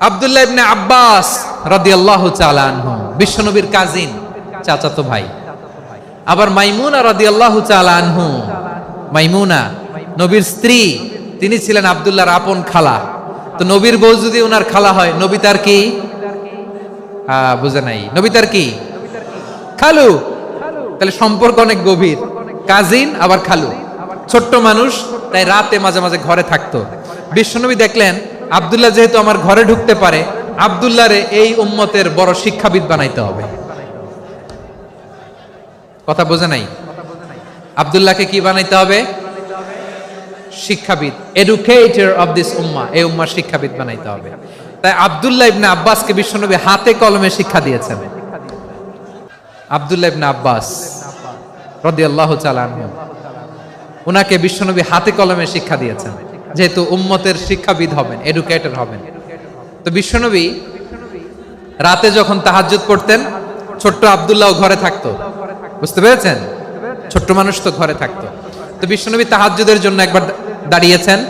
আব্দুল্লাহ ইবনে আব্বাস রাদিয়াল্লাহু তাআলা আনহু, বিশ্বনবীর কাজিন চাচাতো ভাই। আবার মাইমুনা রাদিয়াল্লাহু তাআলা আনহু, মাইমুনা, নবীর স্ত্রী, তিনি ছিলেন আব্দুল্লাহর আপন খালা। তো নবীর বউ যদি ওনার খালা হয়, নবী তার কি? হ্যাঁ বুঝে নাই। নবী তার কি? খালু। তাহলে সম্পর্ক অনেক গভীর। কাজিন আবার খালু। ছোট্ট মানুষ, তাই রাতে মাঝে মাঝে ঘরে থাকতো। বিশ্বনবী দেখলেন আব্দুল্লাহ যেহেতু আমার ঘরে ঢুকতে পারে, আব্দুল্লাহরে এই উম্মতের বড় শিক্ষাবিদ বানাইতে হবে। কথা বোঝে নাই? আব্দুল্লাহকে কি বানাইতে হবে? শিক্ষাবিদ। এডুকেটর অফ দিস উম্মা, এই উম্মার শিক্ষাবিদ বানাইতে হবে। তাই আবদুল্লাহ ইবনে আব্বাসকে বিশ্বনবী হাতে কলমে শিক্ষা দিয়েছেন। আব্দুল্লাহ ইবনে আব্বাস রাদিয়াল্লাহু তাআলা আনহু, উনাকে বিশ্বনবী হাতে কলমে শিক্ষা দিয়েছেন। যেহেতু উম্মতের শিক্ষাবিদ হবেন এডুকেটর হবেন। তো বিশ্বনবী রাতে যখন তাহাজ্জুদ পড়তেন, ছোট্ট আব্দুল্লাহ ঘরে থাকতো। বুঝতে পেরেছেন? ছোট্ট মানুষ তো ঘরে থাকতো। তো বিশ্বনবী তাহাজ্জুদের জন্য একবার দাঁড়িয়েছেন।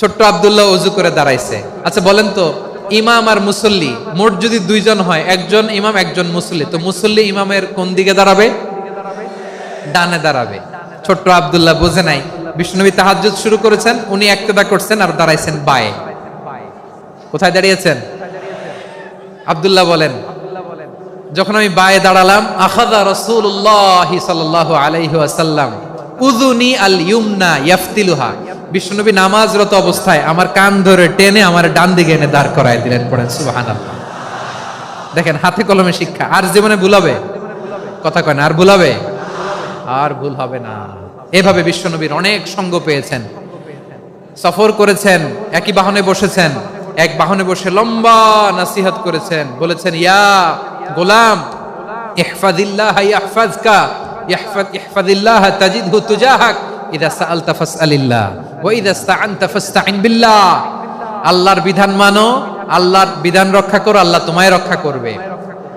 ছোট্ট আব্দুল্লাহ অজু করে দাঁড়াইছে। আচ্ছা বলেন তো, ইমাম আর মুসল্লি, মোট যদি দুইজন হয়, একজন ইমাম, একজন মুসল্লি, তো মুসল্লি ইমামের কোন দিকে দাঁড়াবে? ডানে দাঁড়াবে। ছোট্ট আব্দুল্লাহ বোঝে নাই। বিষ্ণুনবী তাহাজ্জুদ শুরু করেছেন, উনি একতেদা করছেন আর দাঁড়াইছেন বায়ে। কোথায় দাঁড়িয়েছেন? আব্দুল্লাহ বলেন, যখন আমি বায়ে দাঁড়ালাম আখাদা আলাইহি ওয়াসাল্লাম, উযুনি আল ইউমনা ইয়াফতিলুহা। বিষ্ণুনবী নামাজরত অবস্থায় আমার কান ধরে টেনে আমার ডান দিকে এনে দাঁড় করায় দিলেন, পড়েন দেখেন, হাতে কলমে শিক্ষা, আর জীবনে ভুলাবে কথা কয় না, আর ভুলাবে আর ভুল হবে না। এভাবে বিশ্বনবীর অনেক সঙ্গ পেয়েছেন। সফর করেছেন, একই বাহনে বসেছেন, এক বাহনে বসে লম্বা নাসিহত করেছেন, বলেছেন, ইয়া গোলাম, ইহফাদিল্লাহ ইয়াহফাজকা ইহফাদ ইহফাদিল্লাহ তাজিদহু তুজাহাক, ইদা সাআলতা ফাসআলিল্লাহ, ওয়া ইদা ইসতাআনতা ফাসতাইন বিল্লাহ। আল্লাহর বিধান মানো, আল্লাহর বিধান রক্ষা করো, আল্লাহ তোমায় রক্ষা করবে।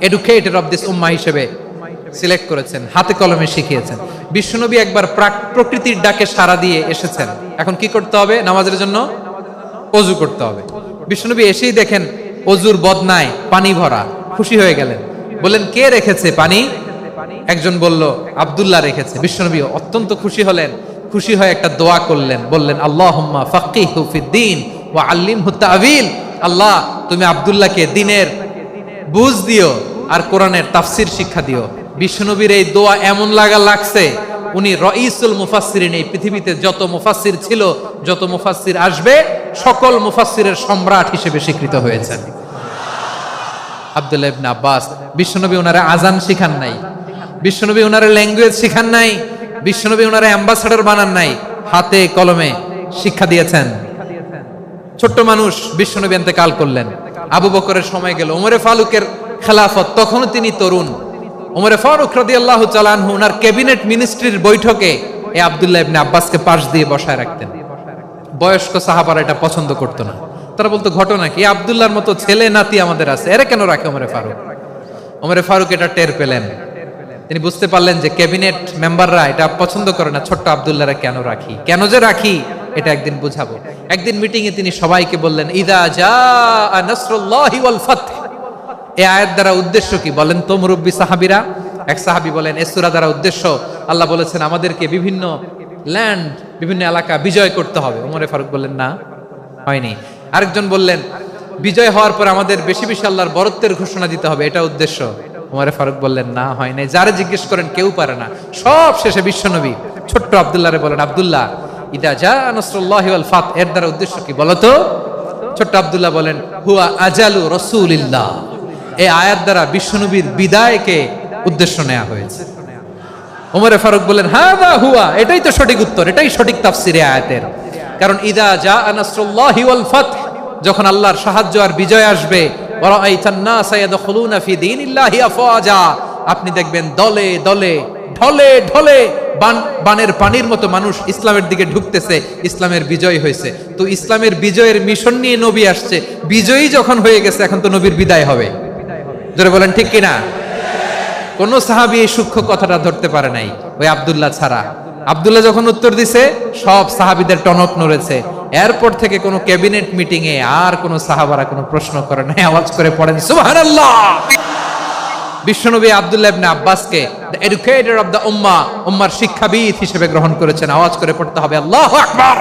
এডুকেটেড অফ দিস উম্মা হিসেবে সিলেক্ট করেছেন, হাতে কলমে শিখিয়েছেন। বিশ্বনবী একবার প্রাক- প্রকৃতির ডাকে সাড়া দিয়ে এসেছেন। এখন কি করতে হবে? নামাজের জন্য অজু করতে হবে। বিশ্বনবী এসেই দেখেন অজুর বদনায় পানি ভরা, খুশি হয়ে গেলেন। বললেন, কে রেখেছে পানি? একজন বলল, আব্দুল্লাহ রেখেছে। বিশ্বনবী অত্যন্ত খুশি হলেন, খুশি হয়ে একটা দোয়া করলেন। বললেন আল্লাহ আল্লাহুম্মা ফাক্কিহু ফিদ্দিন ওয়া আল্লিমহু তাবিল আল্লাহ, তুমি আব্দুল্লাহকে দিনের বুঝ দিও আর কোরআনের তাফসির শিক্ষা দিও। বিশ্বনবীর এই দোয়া এমন লাগা লাগছে, উনি রঈসুল মুফাসসিরিন, এই পৃথিবীতে যত মুফাসসির ছিল, যত মুফাসসির আসবে, সকল মুফাসসিরের সম্রাট হিসেবে স্বীকৃত হয়েছেন। আব্দুল্লাহ ইবনে আব্বাস, বিশ্বনবী ওনারা আজান শিখান নাই, বিশ্বনবী ওনারা ল্যাঙ্গুয়েজ শিখান নাই, বিশ্বনবী ওনারা অ্যাম্বাসাডর বানান নাই, হাতে কলমে শিক্ষা দিয়েছেন। ছোট্ট মানুষ বিশ্বনবী কাল করলেন। আবু বকরের সময় গেল। ওমরে ফারুকের খেলাফত, তখনও তিনি তরুণ। ওমরে ফারুক রাদিয়াল্লাহু তাআলা আনহু ওনার ক্যাবিনেট মিনিস্ট্রির বৈঠকে এই আব্দুল্লাহ ইবনে আব্বাসকে পাশ দিয়ে বসায় রাখতেন। বয়স্ক সাহাবারা এটা পছন্দ করতো না। তারা বলতো, ঘটনা কি? আব্দুল্লাহর মতো ছেলে নাতি আমাদের আছে। এরা কেন রাখে ওমরে ফারুক? ওমরে ফারুক এটা টের পেলেন। তিনি বুঝতে পারলেন যে ক্যাবিনেট মেম্বাররা এটা পছন্দ করে না, ছোট্ট আবদুল্লাহরা কেন রাখি? কেন যে রাখি? এটা একদিন বুঝাবো। একদিন মিটিং এ তিনি সবাইকে বললেন, ইদা জা নাসরুল্লাহি ওয়াল ফাত এই আয়াত দ্বারা উদ্দেশ্য কি? বলেন তো মুরব্বী সাহাবীরা। এক সাহাবী বলেন, এ সূরা দ্বারা উদ্দেশ্য, আল্লাহ বলেছেন আমাদেরকে বিভিন্ন ল্যান্ড বিভিন্ন এলাকা বিজয় করতে হবে। ওমরে ফারুক বললেন, না, হয়নি। আরেকজন বললেন, বিজয় হওয়ার পর আমাদের বেশি বেশি আল্লাহর বরত্বের ঘোষণা দিতে হবে, এটা উদ্দেশ্য। উমরে ফারুক বললেন, না হয় নাই যারে জিজ্ঞেস করেন, কেউ পারে না। সব শেষে বিশ্বনবী। ছোট্ট আব্দুল্লাহরে বলেন, আব্দুল্লাহ ইদা যা নসরুল্লাহি ওয়াল ফাত এর দ্বারা উদ্দেশ্য কি বলতো? ছোট্ট আব্দুল্লাহ বলেন, হুয়া আজালু রসুলিল্লাহ এই আয়াত দ্বারা বিশ্বনবীর বিদায়কে উদ্দেশ্য নেওয়া হয়েছে। ওমরে ফারুক বলেন হ্যাঁ বা হুয়া এটাই তো সঠিক উত্তর, এটাই সঠিক তাফসিরে আয়াতের। কারণ, ইদা যা নাসরুল্লাহি ওয়াল ফাত যখন আল্লাহর সাহায্য আর বিজয় আসবে ওয়ারাআইতান নাসা ইয়াদখুলুনা ফি দীনিল্লাহি আফওয়াজা আপনি দেখবেন দলে দলে ঢলে ঢলে বান, বানের পানির মতো মানুষ ইসলামের দিকে ঢুকতেছে, ইসলামের বিজয় হয়েছে। তো ইসলামের বিজয়ের মিশন নিয়ে নবী আসছে, বিজয়ী যখন হয়ে গেছে, এখন তো নবীর বিদায় হবে। জোরে বলেন, ঠিক কিনা? কোন সাহাবি এই সূক্ষ্ম কথাটা ধরতে পারে নাই, ওই আবদুল্লাহ ছাড়া। আব্দুল্লাহ যখন উত্তর দিছে, সব সাহাবিদের টনক নড়েছে। এরপর থেকে কোনো ক্যাবিনেট মিটিং এ আর কোনো সাহাবারা কোনো প্রশ্ন করে নাই, আওয়াজ করে পড়েন, সুবহানাল্লাহ! বিশ্বনবী আবদুল্লাহ আব্বাসকে দ্য এডুকেটর অব দ্য উম্মা উম্মার শিক্ষাবিদ হিসেবে গ্রহণ করেছেন। আওয়াজ করে পড়তে হবে, আল্লাহ আকবার।